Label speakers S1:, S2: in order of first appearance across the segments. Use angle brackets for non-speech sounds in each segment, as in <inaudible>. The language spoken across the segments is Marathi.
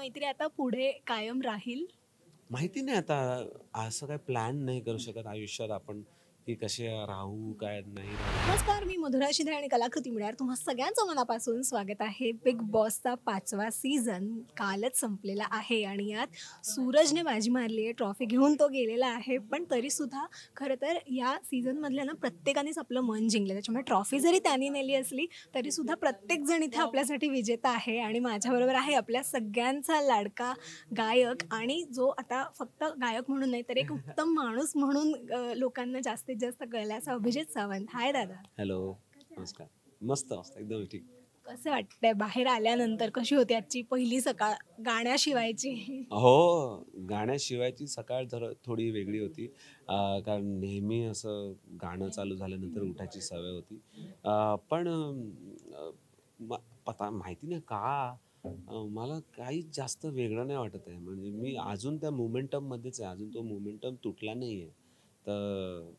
S1: मैत्री आता पुढे कायम राहील?
S2: माहिती नाही आता. असं काय प्लॅन नाही करू शकत आयुष्यात आपण. की कसे राहू काय नाही
S1: नमस्कार मी मधुरा शिंदे आणि कलाकृती मिळणार. तुम्हा सगळ्यांचं मनापासून स्वागत आहे. बिग बॉसचा पाचवा सीझन कालच संपलेला आहे आणि यात सूरजने बाजी मारली आहे ट्रॉफी घेऊन तो गेलेला आहे. पण तरीसुद्धा खरं तर या सीझनमधल्या ना प्रत्येकानेच आपलं मन जिंकलं. त्याच्यामुळे ट्रॉफी जरी त्यांनी नेली असली तरीसुद्धा प्रत्येकजण इथे आपल्यासाठी विजेता आहे. आणि माझ्याबरोबर आहे आपल्या सगळ्यांचा लाडका गायक. आणि जो आता फक्त गायक म्हणून नाही तर एक उत्तम माणूस म्हणून लोकांना जास्तीत जास्त कळला. असा अभिजित सावंत. हाय दादा.
S2: हॅलो नमस्कार. मस्त मस्त एकदम ठीक.
S1: कसं वाटतंय? बाहेर आल्यानंतर कशी होती आजची पहिली सकाळ? गाण्याशिवायची?
S2: हो गाण्याशिवायची सकाळ जरा थोडी वेगळी होती. अं, कारण नेहमी असं गाणं चालू झाल्यानंतर उठायची सवय होती. अं, पण अं, म- पता माहिती नाही का? अं, मला काहीच जास्त वेगळं नाही वाटत आहे. म्हणजे मी अजून त्या मोमेंटममध्येच आहे. अजून तो मोमेंटम तुटला नाही आहे तर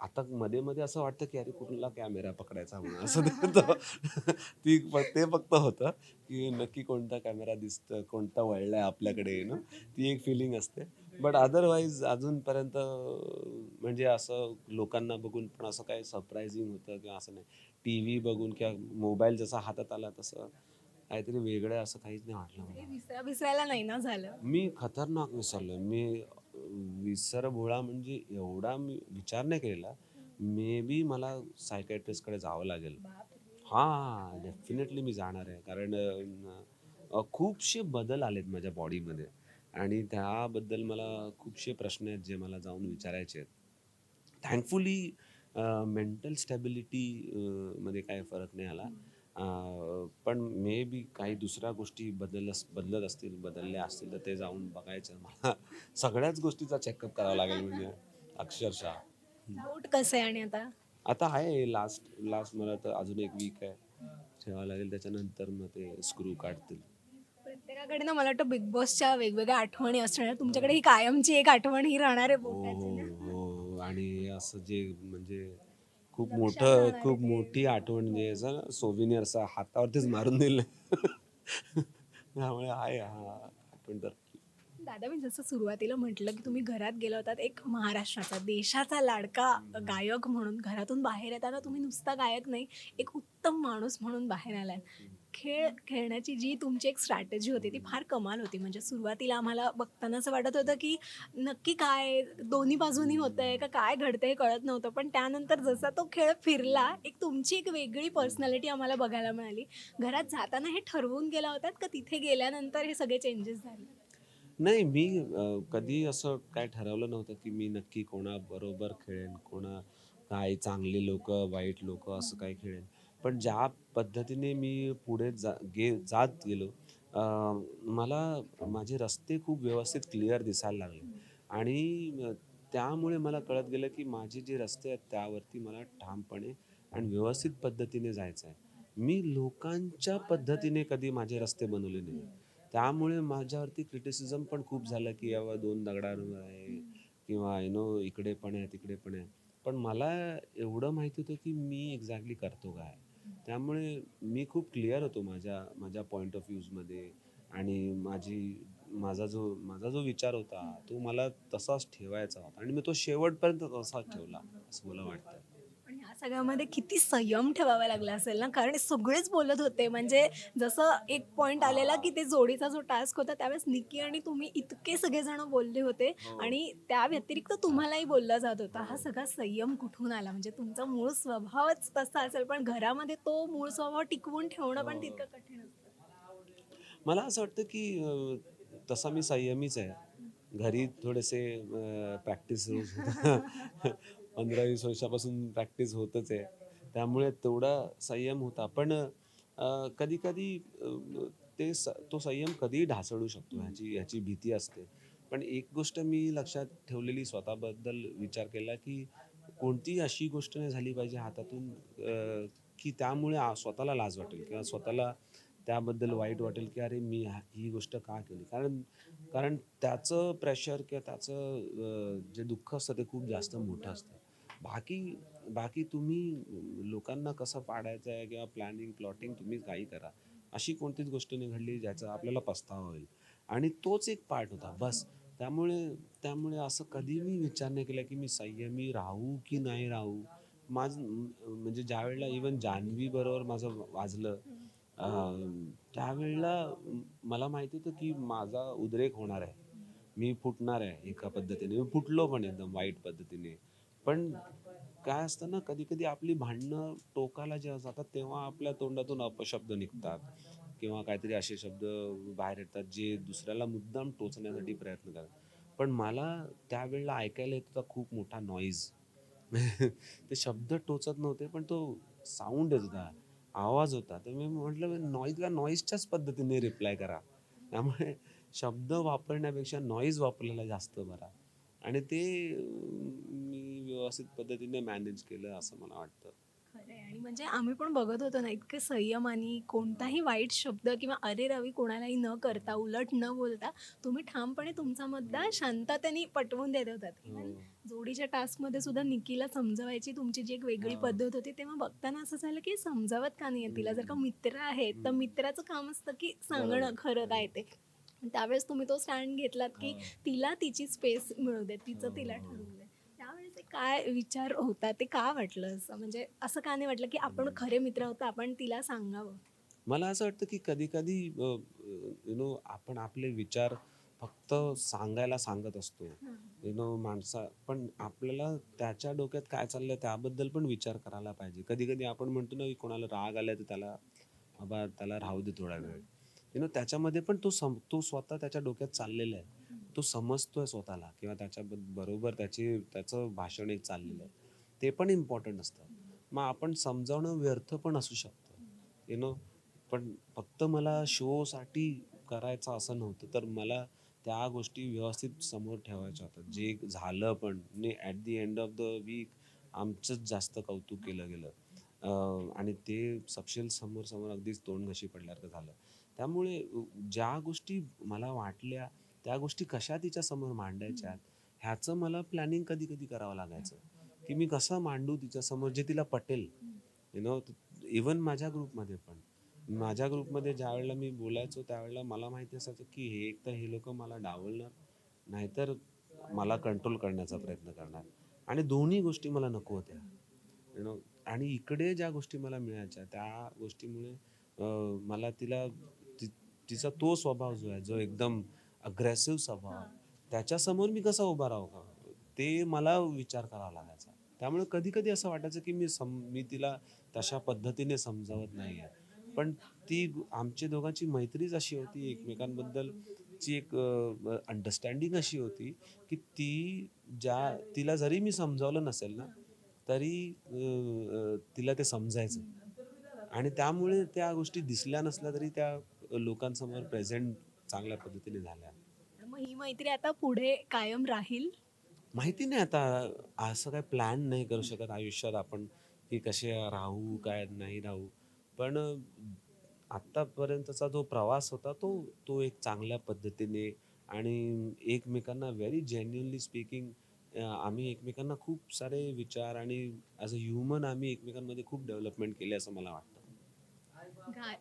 S2: आता मध्ये मध्ये असं वाटतं की अरे कुठला कॅमेरा पकडायचा म्हणून असं <laughs> ते तो- फक्त होतं की नक्की कोणता कॅमेरा दिसतं कोणता वळलाय आपल्याकडे ना ती एक फिलिंग असते. बट अदरवाईज अजूनपर्यंत म्हणजे असं लोकांना बघून पण असं काही सरप्रायझिंग होतं किंवा असं नाही. टी व्ही बघून किंवा मोबाईल जसा हातात आला तसं काहीतरी वेगळं असं काहीच नाही वाटलं मला.
S1: विसरा विसरायला नाही ना झालं?
S2: मी खतरनाक विसरलो मी विसरभोळा म्हणजे एवढा मी विचार नाही केलेला. मे बी मला सायकॅट्रिस्टकडे जावं लागेल. हां डेफिनेटली मी जाणार आहे. कारण अं, खूपशे बदल आलेत माझ्या बॉडीमध्ये आणि त्याबद्दल मला खूपशे प्रश्न आहेत जे मला जाऊन विचारायचे आहेत. थँकफुली मेंटल स्टॅबिलिटी मध्ये काही फरक नाही आला. पण मे बी काही दुसऱ्या गोष्टी बदल बदलत असतील बदलल्या असतील तर ते जाऊन बघायचं. मला सगळ्याच गोष्टीचा चेकअप करावा लागेल म्हणजे अक्षरशः.
S1: डाऊट कसं आहे आणि आता?
S2: आता आहे लास्ट लास्ट मला तर अजून एक वीक आहे. ठेवावं लागेल त्याच्यानंतर मग ते स्क्रू काढतील.
S1: प्रत्येकाकडे ना मला वाटतं बिग बॉसच्या वेगवेगळ्या आठवणी असणार तुमच्याकडे ही कायमची एक आठवण ही राहणार आहे
S2: हो
S1: ना.
S2: हो. आणि असं जे म्हणजे खूप मोठं खूप. मोठी आठवण जे असं सोविनियर असं हातावरतीच मारून दिलं त्यामुळे आहे हा आठवण तर.
S1: दादा मी जसं सुरुवातीला म्हटलं की तुम्ही घरात गेला होतात एक महाराष्ट्राचा देशाचा लाडका गायक म्हणून. घरातून बाहेर येताना तुम्ही नुसता गायक नाही एक उत्तम माणूस म्हणून बाहेर आलाय. खेळ खेळण्याची जी तुमची एक स्ट्रॅटेजी होती ती फार कमाल होती. म्हणजे सुरुवातीला आम्हाला बघताना असं वाटत होतं की नक्की काय दोन्ही बाजूनी आहे का काय घडतं हे कळत नव्हतं. पण त्यानंतर जसा तो खेळ फिरला एक तुमची एक वेगळी पर्सनॅलिटी आम्हाला बघायला मिळाली. घरात जाताना हे ठरवून गेला होतात का तिथे गेल्यानंतर हे सगळे चेंजेस झाले?
S2: नाही मी कधी असं काय ठरवलं नव्हतं की मी नक्की कोणाबरोबर खेळेन कोणा काय चांगले लोक वाईट लोक असं काय खेळेन. पण ज्या पद्धतीने मी पुढे जा गे जात गेलो मला माझे रस्ते खूप व्यवस्थित क्लिअर दिसायला लागले. आणि त्यामुळे मला कळत गेलं की माझे जे रस्ते आहेत त्यावरती मला ठामपणे आणि व्यवस्थित पद्धतीने जायचं आहे मी लोकांच्या पद्धतीने कधी माझे रस्ते बनवले नाही त्यामुळे माझ्यावरती क्रिटिसिझम पण खूप झालं की यावा दोन दगडांवर आहे किंवा यु नो इकडे पण आहे तिकडे पण आहे. पण मला एवढं माहिती होतं की मी एक्झॅक्टली करतो काय? त्यामुळे मी खूप क्लिअर होतो माझ्या माझ्या पॉईंट ऑफ व्ह्यूजमध्ये आणि माझी माझा जो माझा जो विचार होता तो मला तसाच ठेवायचा होता. आणि मी तो शेवटपर्यंत तसाच ठेवला असं मला वाटतं.
S1: सगळ्यामध्ये किती संयम ठेवावा लागला असेल ना? कारण सगळेच बोलत होते. म्हणजे जसं एक पॉइंट आलेला की ते जोडीचा जो टास्क होता त्यावेळेस निकी आणि तुम्ही इतके सगळेजण बोलले होते. आणि त्या व्यतिरिक्त तुम्हालाही बोलला जात होता. हा सगळा संयम कुठून आला? म्हणजे तुमचा मूळ स्वभावच तसा असेल पण घरामध्ये तो मूळ स्वभाव टिकवून ठेवणं पण तितकं कठीण असतं.
S2: मला असं वाटतं की तसा मी संयमीच आहे. घरी थोडेसे प्रॅक्टिस <laughs> पंधरा वीस वर्षापासून प्रॅक्टिस होतच आहे. त्यामुळे तेवढा संयम होता. पण कधी कधी ते स तो संयम कधीही ढासळू शकतो. ह्याची ह्याची भीती असते. पण एक गोष्ट मी लक्षात ठेवलेली स्वतःबद्दल विचार केला की कोणती अशी गोष्ट नाही झाली पाहिजे हातातून की त्यामुळे स्वतःला लाज वाटेल किंवा स्वतःला त्याबद्दल वाईट वाटेल की अरे मी ही गोष्ट का केली? कारण कारण त्याचं प्रेशर किंवा त्याचं जे दुःख असतं ते खूप जास्त मोठं असतं. बाकी बाकी तुम्ही लोकांना कसं पाडायचं आहे किंवा प्लॅनिंग प्लॉटिंग तुम्ही काही करा. अशी कोणतीच गोष्ट नाही घडली ज्याचा आपल्याला पस्तावा होईल. आणि तोच एक पार्ट होता. बस. त्यामुळे त्यामुळे असं कधी मी विचार नाही केला की मी संयमी राहू की नाही राहू. माझ म्हणजे ज्या वेळेला इवन जान्हवी बरोबर माझं वाजलं त्यावेळेला मला माहिती होतं की माझा उद्रेक होणार आहे. मी फुटणार आहे एका पद्धतीने. मी फुटलो पण एकदम वाईट पद्धतीने. पण काय असतं ना कधी कधी आपली भांडणं टोकाला जेव्हा जातात तेव्हा आपल्या तोंडातून अपशब्द निघतात. किंवा काहीतरी असे शब्द बाहेर येतात जे दुसऱ्याला मुद्दाम टोचण्यासाठी प्रयत्न करतात. पण मला त्यावेळेला ऐकायला येत होता खूप मोठा नॉईज <laughs> ते शब्द टोचत नव्हते पण तो साऊंड येत होता आवाज होता. तर मी म्हटलं नॉईजला नॉईजच्याच पद्धतीने रिप्लाय करा. त्यामुळे शब्द वापरण्यापेक्षा नॉईज वापरलेला जास्त बरा. आणि ते व्यवस्थित पद्धतीने मॅनेज केलं असं मला वाटतं
S1: खरं आहे आणि म्हणजे आम्ही पण बघत होतो ना इतके संयमानी कोणताही वाईट शब्द किंवा अरे रवी कोणालाही न करता उलट न बोलता तुम्ही ठामपणे तुमचा मुद्दा शांततेने पटवून देत होतात
S2: हो.
S1: जोडीच्या टास्कमध्ये सुद्धा निकीला समजवायची तुमची जी एक वेगळी
S2: हा.
S1: पद्धत होती तेव्हा बघताना असं झालं की समजावत का नाही तिला जर का मित्र आहेत तर. मित्राचं काम असतं की सांगणं. खरं काय ते त्यावेळेस तुम्ही तो स्टँड घेतलात की
S2: हा.
S1: तिला तिची स्पेस मिळू दे तिचं
S2: हो,
S1: तिला
S2: हो.
S1: ठरवू काय विचार होता? ते का वाटलं असं? म्हणजे असं का नाही वाटलं की आपण. खरे मित्र होतो आपण तिला सांगावं?
S2: मला असं वाटतं की कधी कधी यु नो आपण आपले विचार फक्त सांगायला सांगत असतो. यु नो माणसा पण आपल्याला त्याच्या डोक्यात काय चाललंय त्याबद्दल पण विचार करायला पाहिजे. कधी कधी आपण म्हणतो ना की कोणाला राग आलाय तर त्याला बाबा त्याला राहू दे थोडा वेळ. यु नो त्याच्यामध्ये पण तो सम तो स्वतः त्याच्या डोक्यात चाललेला आहे. तो समजतोय स्वतःला किंवा त्याच्या बरोबर त्याची त्याचं भाषण एक चाललेलं आहे. ते पण इम्पॉर्टंट असतं. मग आपण समजावणं व्यर्थ पण असू शकतं. यु नो पण फक्त मला शोसाठी करायचं असं नव्हतं. तर मला त्या गोष्टी व्यवस्थित समोर ठेवायच्या होत्या. जे झालं पण at the end of the week आमचंच जास्त कौतुक केलं गेलं. आणि ते सपशेल समोर समोर अगदीच तोंड घशी पडल्यासारखं झालं. त्यामुळे ज्या गोष्टी मला वाटल्या त्या गोष्टी कशा तिच्या समोर मांडायच्या ह्याचं मला प्लॅनिंग कधी कधी करावं लागायचं. की मी कसं मांडू तिच्या समोर जे तिला पटेल. यु नो इवन माझ्या ग्रुपमध्ये पण. माझ्या ग्रुपमध्ये ज्या वेळेला मी बोलायचो त्यावेळेला मला माहिती असायचं की हे एक तर हे लोक मला डावलणार नाहीतर मला कंट्रोल करण्याचा प्रयत्न करणार. आणि दोन्ही गोष्टी मला नको होत्या. यु नो आणि इकडे ज्या गोष्टी मला मिळायच्या त्या गोष्टीमुळे मला तिला ति- तिचा तो स्वभाव जो आहे जो एकदम अग्रेसिव्ह स्वभाव त्याच्यासमोर मी कसा उभा राहू का? ते मला विचार करावा लागायचा. त्यामुळे कधी कधी असं वाटायचं की मी सम मी तिला तशा पद्धतीने समजावत नाही आहे पण ती आमची दोघांची मैत्रीच अशी होती एकमेकांबद्दलची एक अंडरस्टँडिंग अशी होती की ती ज्या तिला जरी मी समजावलं नसेल ना तरी तिला ते समजायचं. आणि त्यामुळे त्या गोष्टी दिसल्या नसल्या तरी त्या लोकांसमोर प्रेझेंट चांगल्या पद्धतीने झाल्या.
S1: मग ही मैत्री आता पुढे कायम राहील?
S2: माहिती नाही आता. असं काय प्लॅन नाही करू शकत आयुष्यात आपण की कसे राहू काय नाही राहू. पण आत्तापर्यंतचा जो प्रवास होता तो तो एक चांगल्या पद्धतीने आणि एकमेकांना व्हेरी जेन्युनली स्पीकिंग आम्ही एकमेकांना खूप सारे विचार आणि ॲज अ ह्युमन आम्ही एकमेकांमध्ये खूप डेव्हलपमेंट केली असं मला वाटतं.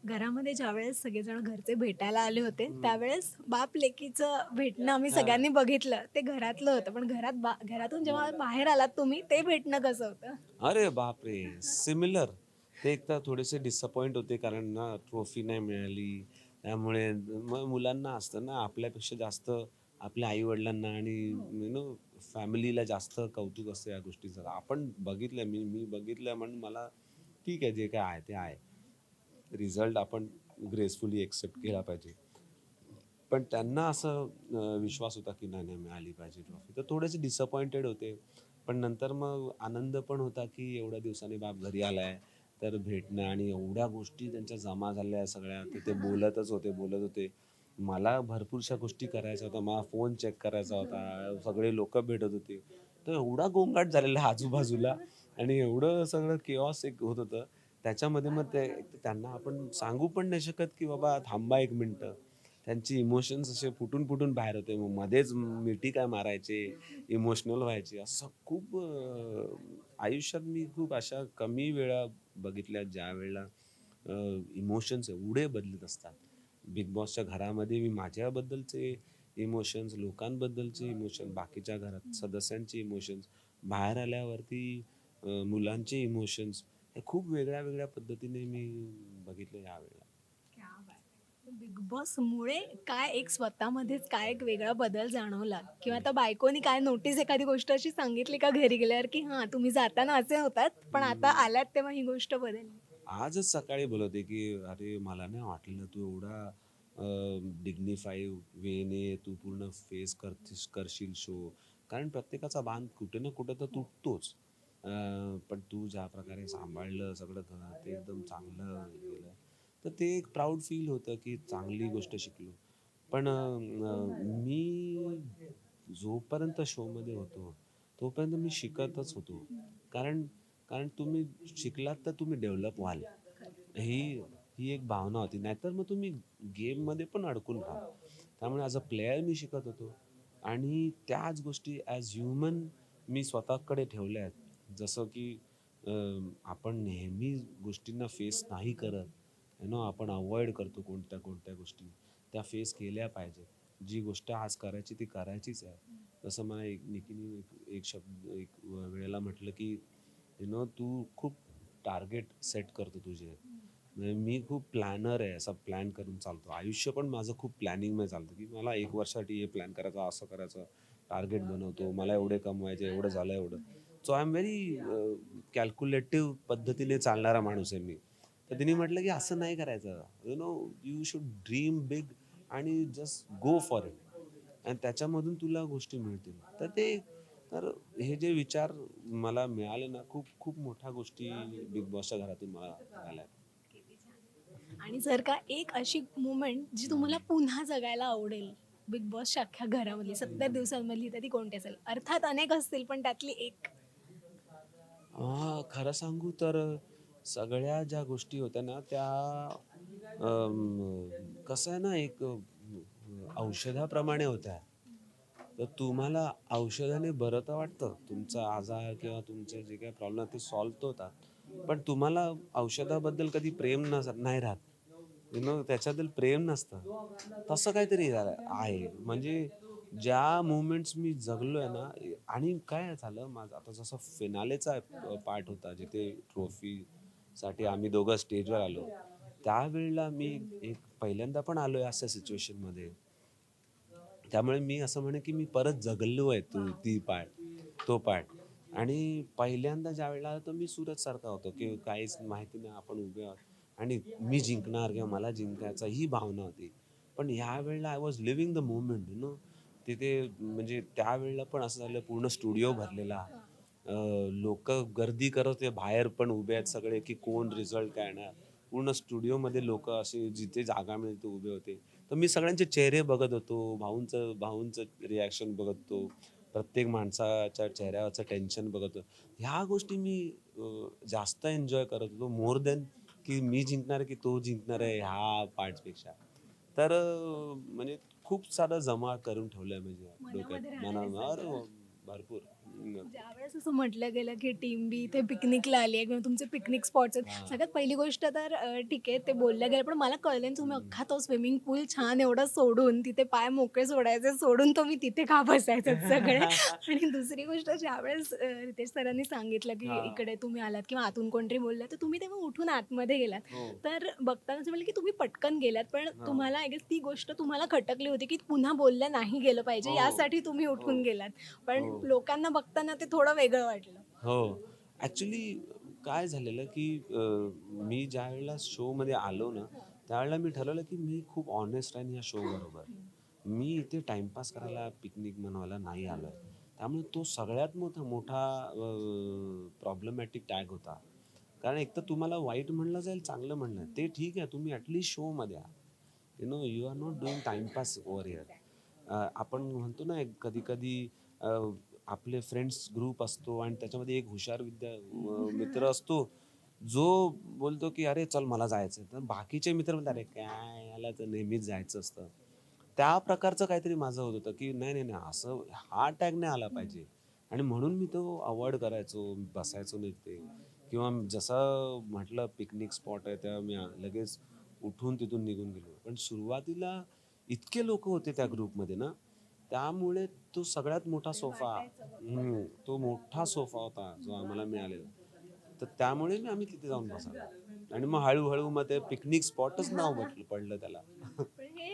S1: घरामध्ये ज्यावेळेस सगळेजण घरचे भेटायला आले होते. त्यावेळेस बाप लेकीचं भेटणं आम्ही. सगळ्यांनी बघितलं. ते घरातलं होतं पण घरात बा घरातून जेव्हा बाहेर आलात तुम्ही ते भेटणं कसं होतं?
S2: अरे बापरे! सिमिलर. ते एक तर थोडेसे डिसअपॉइंट होते कारण ना ट्रॉफी नाही मिळाली. त्यामुळे मग मुलांना असतं ना आपल्यापेक्षा जास्त आपल्या आई वडिलांना आणि यु नो फॅमिलीला जास्त कौतुक असतं या गोष्टीचं. आपण बघितलं मी मी बघितलं म्हणून मला ठीक आहे जे काय आहे ते आहे. रिझल्ट आपण ग्रेसफुली एक्सेप्ट केला पाहिजे. पण त्यांना असं विश्वास होता की नाही नाही मिळाली पाहिजे ट्रॉफी. तर थोडेसे डिसअपॉइंटेड होते. पण नंतर मग आनंद पण होता की एवढ्या दिवसांनी बाप घरी आलाय तर भेटणं आणि एवढ्या गोष्टी त्यांच्या जमा झाल्या सगळ्या. तर ते बोलतच होते बोलत होते. मला भरपूरशा गोष्टी करायच्या होत्या. मला फोन चेक करायचा होता. सगळे लोक भेटत होते. तर एवढा गोंगाट झालेला आजूबाजूला आणि एवढं सगळं केऑस एक होत होतं. त्याच्यामध्ये मग ते त्यांना आपण सांगू पण नाही शकत की बाबा थांबा एक मिनटं. त्यांची इमोशन्स असे फुटून फुटून बाहेर होते. मग मध्येच मिठी काय मारायचे इमोशनल व्हायचे. असं खूप आयुष्यात मी खूप अशा कमी वेळा बघितल्या ज्या वेळेला इमोशन्स एवढे बदलत असतात. बिग बॉसच्या घरामध्ये मी माझ्याबद्दलचे इमोशन्स लोकांबद्दलचे इमोशन बाकीच्या घरात सदस्यांचे इमोशन्स बाहेर आल्यावरती मुलांचे इमोशन्स हे खूप वेगळ्या वेगळ्या पद्धतीने मी बघितले यावेळेला
S1: बिग बॉस मुळे काय एक स्वतःमध्येच काय एक वेगळा बदल जाणवला? किंवा आता बायकोनी काय नोटीस एखादी गोष्ट अशी सांगितली का घरी गेल्यावर की हा तुम्ही जाताना असे होतात पण आता आलात तेव्हा ही गोष्ट बदलली.
S2: आजच सकाळी बोलवते की अरे मला नाही वाटलं तू एवढा डिग्निफाय वेने तू पूर्ण फेस करतीस करशील शो कारण प्रत्येकाचा बांध कुठे ना कुठे तर तुटतोच. पण तू ज्या प्रकारे सांभाळलं सगळं ध- ते एकदम चांगलं गेलं तर ते एक प्राऊड फील होतं की चांगली गोष्ट शिकलो. पण मी जोपर्यंत शोमध्ये होतो तोपर्यंत मी शिकतच होतो. कारण कारण तुम्ही शिकलात तर तुम्ही डेव्हलप व्हाल. ही ही एक भावना होती. नाहीतर मग तुम्ही गेममध्ये पण अडकून राहा त्यामुळे ॲज अ प्लेयर मी शिकत होतो. आणि त्याच गोष्टी ॲज ह्युमन मी स्वतःकडे ठेवल्या आहेत जसं की आपण नेहमी गोष्टींना फेस नाही करत यु नो आपण अवॉइड करतो कोणत्या कोणत्या गोष्टी. त्या फेस केल्या पाहिजेत. जी गोष्ट आज करायची ती करायचीच आहे. जसं मला एक निकीने एक एक शब्द एक वेळेला म्हटलं की यु नो तू खूप टार्गेट सेट करतो तुझे. म्हणजे मी खूप प्लॅनर आहे असं प्लॅन करून चालतो. आयुष्य पण माझं खूप प्लॅनिंगमध्ये चालतं की मला एक वर्षासाठी हे प्लॅन करायचं असं करायचं टार्गेट बनवतो मला एवढे कमवायचे एवढं झालं एवढं. So I am very calculative पद्धतीने चालणारा माणूस आहे मी. तर तिने म्हटलं की असं नाही करायचं. You know you should dream big आणि जस्ट गो फॉर इट आणि त्याच्यामधून तुला गोष्टी मिळतील. तर ते तर हे जे विचार मला मिळाले ना खूप खूप मोठ्या गोष्टी बिग बॉसच्या घरातून मला मिळाल्या
S1: आणि जर का एक अशी मुमेंट जी तुम्हाला पुन्हा जगायला आवडेल बिग बॉसच्या अख्ख्या घरामधली सत्तर दिवसांमधली तर ती कोणती असेल? अर्थात अनेक असतील पण त्यातली एक.
S2: हां खरं सांगू तर सगळ्या ज्या गोष्टी होत्या ना त्या कसं आहे ना एक औषधाप्रमाणे होत्या. तर तुम्हाला औषधाने बरं तर वाटतं तुमचा आजार किंवा तुमचे जे काही प्रॉब्लेम ते सॉल्व्ह होतात. पण तुम्हाला औषधाबद्दल कधी प्रेम नस नाही राहत. यु नो त्याच्याबद्दल प्रेम नसतं. तसं काहीतरी झालं आहे. म्हणजे ज्या मुवमेंट्स मी जगलो आहे ना आणि काय झालं माझं आता जसं फिनालेचा पार्ट होता जिथे ट्रॉफीसाठी आम्ही दोघं स्टेजवर आलो. त्यावेळेला मी एक पहिल्यांदा पण आलो आहे अशा सिच्युएशनमध्ये त्यामुळे मी असं म्हणे की मी परत जगलो आहे तू ती पार्ट तो पार्ट आणि पहिल्यांदा ज्या वेळेला आला तर मी सूरजसारखा होतो की काहीच माहिती नाही आपण उभे आहोत. आणि मी जिंकणार किंवा मला जिंकायचा ही भावना होती. पण ह्या वेळेला I was living the movement you know तिथे म्हणजे त्यावेळेला पण असं झालं पूर्ण स्टुडिओ भरलेला. लोक गर्दी करत होते बाहेर पण उभे आहेत सगळे की कोण रिझल्ट काय येणार. पूर्ण स्टुडिओमध्ये लोक असे जिथे जागा मिळते उभे होते. तर मी सगळ्यांचे चेहरे बघत होतो भाऊंचं भाऊंचं रिॲक्शन बघत होतो. प्रत्येक माणसाच्या चेहऱ्यावरचं टेन्शन बघत होतो. ह्या गोष्टी मी जास्त एन्जॉय करत होतो. मोर देन की मी जिंकणार की तो जिंकणार आहे ह्या पार्ट्सपेक्षा तर म्हणजे खूप सारं जमा करून ठेवलंय म्हणजे डोक्यात.
S1: मनामध्ये
S2: मना
S1: राहणारे
S2: अरे भरपूर.
S1: ज्यावेळेस असं म्हटलं गेलं की टीम बी इथे पिकनिकला आली आहे किंवा तुमचे पिकनिक स्पॉट्स आहेत. सगळ्यात पहिली गोष्ट तर ठीक आहे ते बोललं गेलं पण मला कळलं तुम्ही अख्खा तो स्विमिंग पूल छान एवढं सोडून तिथे पाय मोकळे सोडायचे सोडून तुम्ही तिथे का बसायचे <laughs> सगळे आणि दुसरी गोष्ट ज्यावेळेस रितेश सरांनी सांगितलं की. इकडे तुम्ही आलात किंवा आतून कोणतरी बोललं तर तुम्ही तेव्हा उठून आतमध्ये गेलात
S2: हो.
S1: तर बघताना असं म्हणलं की तुम्ही पटकन गेलात पण. तुम्हाला आय गेस ती गोष्ट तुम्हाला खटकली होती की पुन्हा बोललं नाही गेलं पाहिजे
S2: हो.
S1: यासाठी तुम्ही उठून
S2: हो.
S1: गेलात पण. लोकांना बघताना ते थोडं वेगळं वाटलं.
S2: हो. ॲक्च्युली काय झालेलं की अं, मी ज्या वेळेला शोमध्ये आलो ना त्यावेळेला मी ठरवलं की मी खूप ऑनेस्ट आहे या शो बरोबर. मी इथे टाइमपास करायला पिकनिक मनवायला नाही आलो आहे त्यामुळे तो सगळ्यात मोठा मोठा प्रॉब्लेमॅटिक टॅग होता. कारण एक तर तुम्हाला वाईट म्हणलं जाईल चांगलं म्हणलं. ते ठीक आहे तुम्ही ॲटलीस्ट शोमध्ये आहात. You know you are not doing timepass over here आपण म्हणतो ना एक कधी कधी आपले फ्रेंड्स ग्रुप असतो आणि त्याच्यामध्ये एक हुशार विद्या <laughs> मित्र असतो जो बोलतो की अरे चल मला जायचं तर बाकीचे मित्र म्हणतात अरे काय याला तर नेहमीच जायचं असतं. त्या प्रकारचं काहीतरी माझं होत होतं की नाही नाही नाही असं हा टॅग नाही आला पाहिजे. आणि म्हणून मी तो अवॉइड करायचो बसायचो नाही ते किंवा जसं म्हटलं पिकनिक स्पॉट आहे तेव्हा मी लगेच उठून तिथून निघून गेलो. पण सुरुवातीला इतके लोक होते त्या ग्रुपमध्ये ना त्यामुळे तो सगळ्यात मोठा सोफा तो मोठा सोफा होता जो आम्हाला मिळालेला. तर त्यामुळे मी आम्ही तिथे जाऊन बसायला आणि मग हळूहळू मग ते पिकनिक स्पॉटच नाव पडलं पडलं त्याला.
S1: हे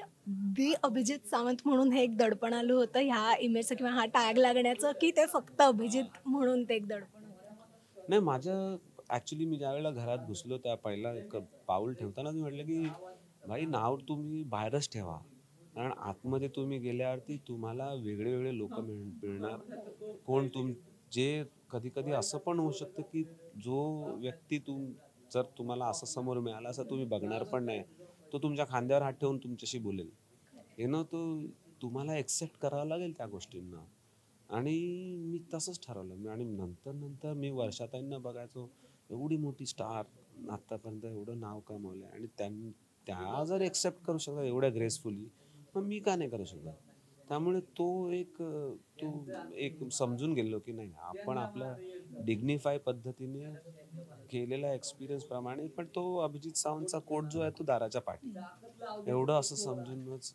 S1: बी अभिजित सावंत म्हणून हे एक दडपण आलं होतं ह्या इमेजचं किंवा हा टॅग लागण्याचं की ते फक्त अभिजित म्हणून ते एक दडपण होतं?
S2: नाही माझं ॲक्च्युली मी ज्यावेळेला घरात घुसलो त्या पहिला एक पाऊल ठेवताना मी म्हटलं की भाई नाव तुम्ही बाहेरच ठेवा. कारण आतमध्ये तुम्ही गेल्यावरती तुम्हाला वेगळे वेगळे लोक मिळ मिळणार. कोण तुम जे कधी कधी असं पण होऊ शकतं की जो व्यक्ती तुम जर तुम्हाला असं समोर मिळाला असं तुम्ही बघणार पण नाही तो तुमच्या खांद्यावर हात ठेवून तुमच्याशी बोलेल. हे ना तो तुम्हाला एक्सेप्ट करावं लागेल त्या गोष्टींना. आणि मी तसंच ठरवलं. मी आणि नंतर नंतर मी वर्षाताईंना बघायचो. एवढी मोठी स्टार आत्तापर्यंत एवढं नाव कमवलं आणि त्यां त्या जर एक्सेप्ट करू शकतात एवढ्या ग्रेसफुली मग मी का नाही करू शकत त्यामुळे तो एक तू एक समजून गेलो की नाही आपण आपल्या डिग्निफाय पद्धतीने केलेल्या एक्सपिरियन्स प्रमाणे पण तो अभिजित सावंतचा कोट जो आहे तो दाराच्या पाठी. एवढं असं समजूनच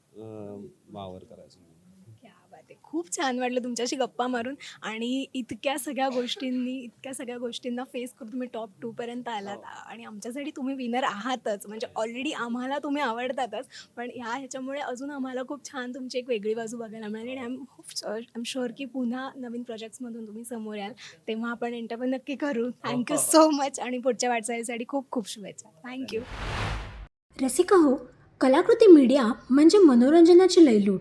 S2: वावर करायचं.
S1: आहे खूप छान वाटलं तुमच्याशी गप्पा मारून आणि इतक्या सगळ्या गोष्टींनी इतक्या सगळ्या गोष्टींना फेस करून तुम्ही टॉप टूपर्यंत आलात. आणि आमच्यासाठी तुम्ही विनर आहातच. म्हणजे ऑलरेडी आम्हाला तुम्ही आवडतातच. पण ह्या ह्याच्यामुळे अजून आम्हाला खूप छान तुमची एक वेगळी बाजू बघायला मिळाली. आणि आय एम शुअर की पुन्हा नवीन प्रोजेक्ट्समधून तुम्ही समोर याल. तेव्हा आपण इंटरव्ह्यू नक्की करू. थँक्यू सो मच आणि पुढच्या वाटचालीसाठी खूप खूप शुभेच्छा. थँक्यू
S3: रसिका हो कलाकृती मीडिया म्हणजे मनोरंजनाची लयलूट.